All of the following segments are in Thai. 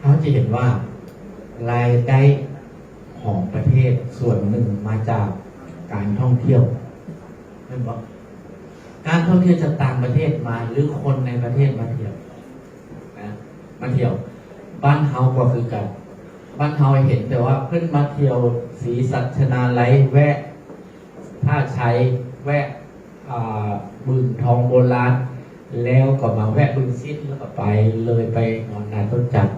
เขาจะเห็นว่ารายได้ของประเทศส่วนหนึ่งมาจากการท่องเที่ยวเห็นบอกการท่องเที่ยวจากต่างประเทศมาหรือคนในประเทศมาเที่ยวนะมาเที่ยว บ้านเฮาก็คือกัน บ้านเฮาเห็นแต่ว่าเพื่อนมาเที่ยวศรีสัชนาไลแวะท่าชัยแวะอ่าบึงทองโบราณแล้วก็มาแวะบึงซิดแล้วก็ไปเลยไปนอนนาต้นจันทร์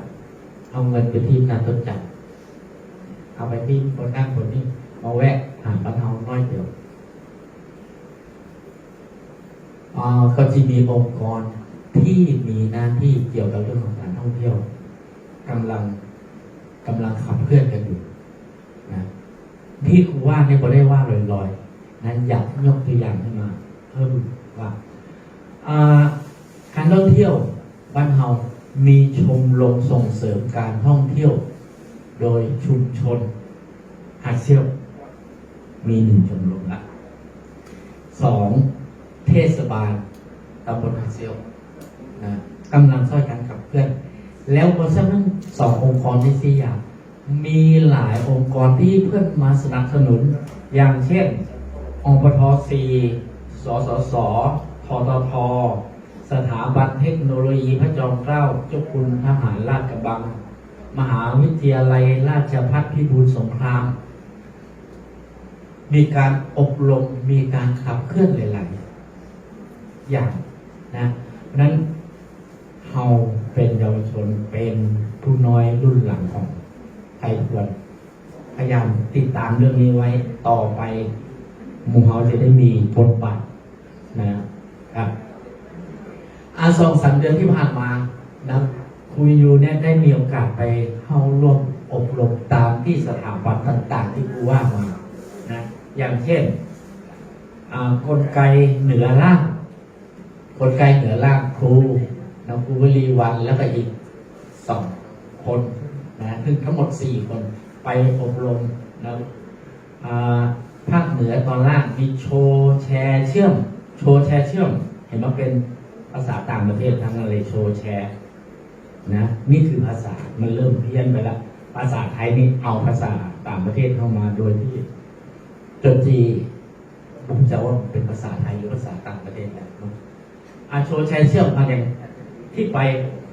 เอาเงินไปที่นารต้นจันทร์เอาไปที่คนนั่งคนนี้มาแวะหาบ้านเฮาน้อยเดียวอ่าก็จะมีองค์กรที่มีหน้าที่เกี่ยวกับเรื่องของการท่องเที่ยวกำลังกำลังขับเคลื่อนกันอยู่นะที่ครูว่าเนี่ยก็ได้ว่าลอยๆนั้นอยากยกตัวอย่างขึ้นมาเพิ่มว่าอ่าการท่องเที่ยวบ้านเฮา มีชมรมส่งเสริมการท่องเที่ยว โดยชุมชนหัดเซียว มีหนึ่งชมรมละสองเทศบาลตำบลหัดเซียวนะกำลังช่วยกันขับเคลื่อน แล้วบนเส้นทั้งสององค์กรที่สี่อย่างมีหลายองค์กรที่เพื่อนมาสนับสนุน อย่างเช่นอปทซีสสสททท สถาบันเทคโนโลยีพระจอมเกล้าเจ้าคุณทหารราชกระบัง มหาวิทยาลัยราชภัฏพิบูลสงคราม มีการอบรมมีการขับเคลื่อนหลาย ๆ อย่างนะเพราะฉะนั้นเฮาเป็นเยาวชนเป็นผู้น้อยรุ่นหลังของไทยควรพยายามติดตามเรื่องนี้ไว้ต่อไปหมู่เฮาจะได้มีบทบาทนะครับ อาสองสามเดือนที่ผ่านมานะครูยูเนี่ยได้มีโอกาสไปเข้าร่วมอบรมตามที่สถาบันต่าง ๆ ที่ครูว่ามานะอย่างเช่นอ่ากลไกเหนือล่างกลไกเหนือล่างครูนะครูวลีวันแล้วก็อีกสองคนนะซึ่งทั้งหมดสี่คนไปอบรมนะอ่าภาคเหนือตอนล่างมีโชว์แชร์เชื่อม โชว์แชร์เชื่อม เห็นว่าเป็น ภาษาต่างประเทศทั้งนั้นเลยโชว์แชร์นะนี่คือภาษา มันเริ่มเพี้ยนไปล้วภาษาไทยนี่เอาภาษาต่างประเทศเข้ามาโดยที่จนทีผมจะว่าเป็นภาษาไทยหรือภาษาต่างประเทศและเนาะอาโชว์แชร์เชื่อมมาอย่างที่ไป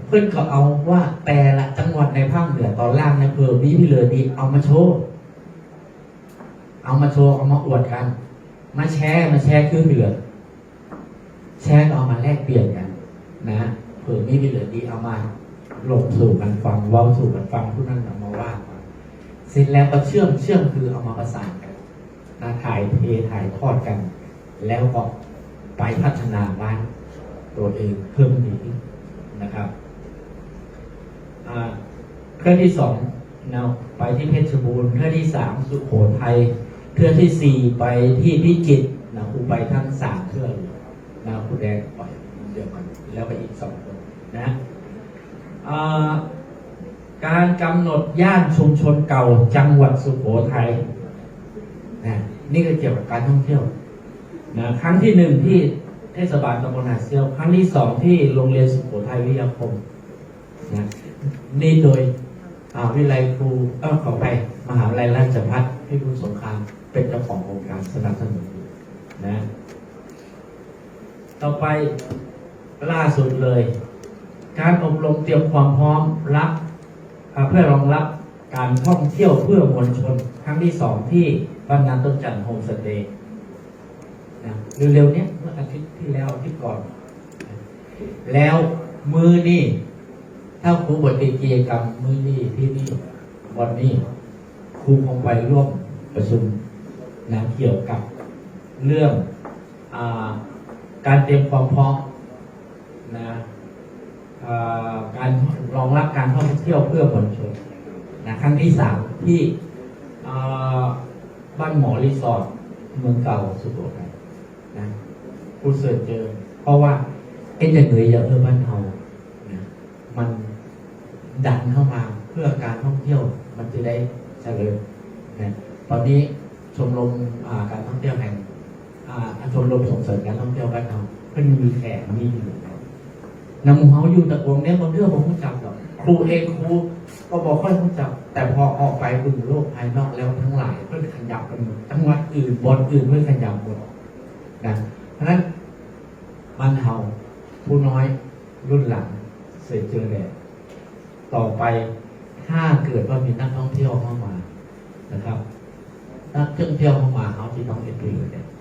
เพื่อนก็เอาว่าแต่ละจังหวัดในภาคเหนือตอนล่างในอำเภอวิพิเลอดีเอามาโชว์เอามาโชว์เอามาอวดกัน มาแชร์มาแชร์คือเหลือ แชร์ก็เอามาแลกเปลี่ยนกันนะเผื่อไม่มีเหลือดีเอามาหลงสู่กันฟังเว้าสู่กันฟังผู้นั้นเอามาว่ากันเสร็จแล้วก็เชื่อมเชื่อมคือเอามาประสานกันนะถ่ายเทถ่ายทอดกัน แล้วก็ไปพัฒนาบ้านตัวเองเพิ่มดีนะครับเครื่องที่สองเราไปที่เพชรบูรณ์เครื่องที่สามสุโขทัยเครื่องที่สี่ไปที่พิจิตรนะครูไปทั้งสาม แดงปล่อยเดียวกันแล้วไปอีกสองคนนะการกำหนดย่านชุมชนเก่าจังหวัดสุโขทัยนะนี่ก็เกี่ยวกับการท่องเที่ยวนะครั้งที่หนึ่งที่เทศบาลตำบลหาดเซียว ครั้งที่สองที่โรงเรียนสุโขทัยวิทยาคมนะนี่โดยวิทยาลัยครูเอ้าขอไปมหาวิทยาลัยราชภัฏพิบูลสงครามเป็นเจ้าของโครงการสนับสนุนนะ ต่อไปล่าสุดเลย การอบรมเตรียมความพร้อมรับเพื่อรองรับการท่องเที่ยวเพื่อมวลชน ครั้งที่สองที่บ้านงานต้นจันทร์โฮมสเตย์นะเร็วๆเนี้ยเมื่ออาทิตย์ที่แล้วอาทิตย์ก่อน แล้วมือนี่ ถ้าครูบทกิจกรรมมือนี่ที่นี่วันนี้ครูคงไปร่วมประชุมนะเกี่ยวกับเรื่องอา การเตรียมความพร้อมนะการรองรับการท่องเที่ยวเพื่อมวลชนนะครั้งที่สามที่บ้านหมอรีสอร์ทเมืองเก่าสุโขทัยนะผู้เสิร์ชเจอ เพราะว่าเอ็นจะเหนื่อยเยอะเออบ้านเฮานะมันดันเข้ามาเพื่อการท่องเที่ยวมันจะได้เจริญนะตอนนี้ชมรมการท่องเที่ยวแห่ง ชมรมส่งเสริมการท่องเที่ยวบ้านเราเพิ่นมีแขกมีอยู่นำหมู่เฮาอยู่ตะวงเนี่ยบนเรื่องผมรู้จักหรอกครูเองครูก็บอกค่อยรู้จัก แต่พอออกไปบึงโลกภายนอกแล้วทั้งหลายเพื่อขยับกันหมดจังหวัดอื่นบอนอื่นเพื่อขยับหมดนะเพราะฉะนั้นบ้านเฮาผู้น้อยรุ่นหลังเสยเจอแดดต่อไปถ้าเกิดว่ามีนักท่องเที่ยวเข้ามานะครับนักท่องเที่ยวเข้ามาเขาที่ต้องเอ็นดูเนี่ย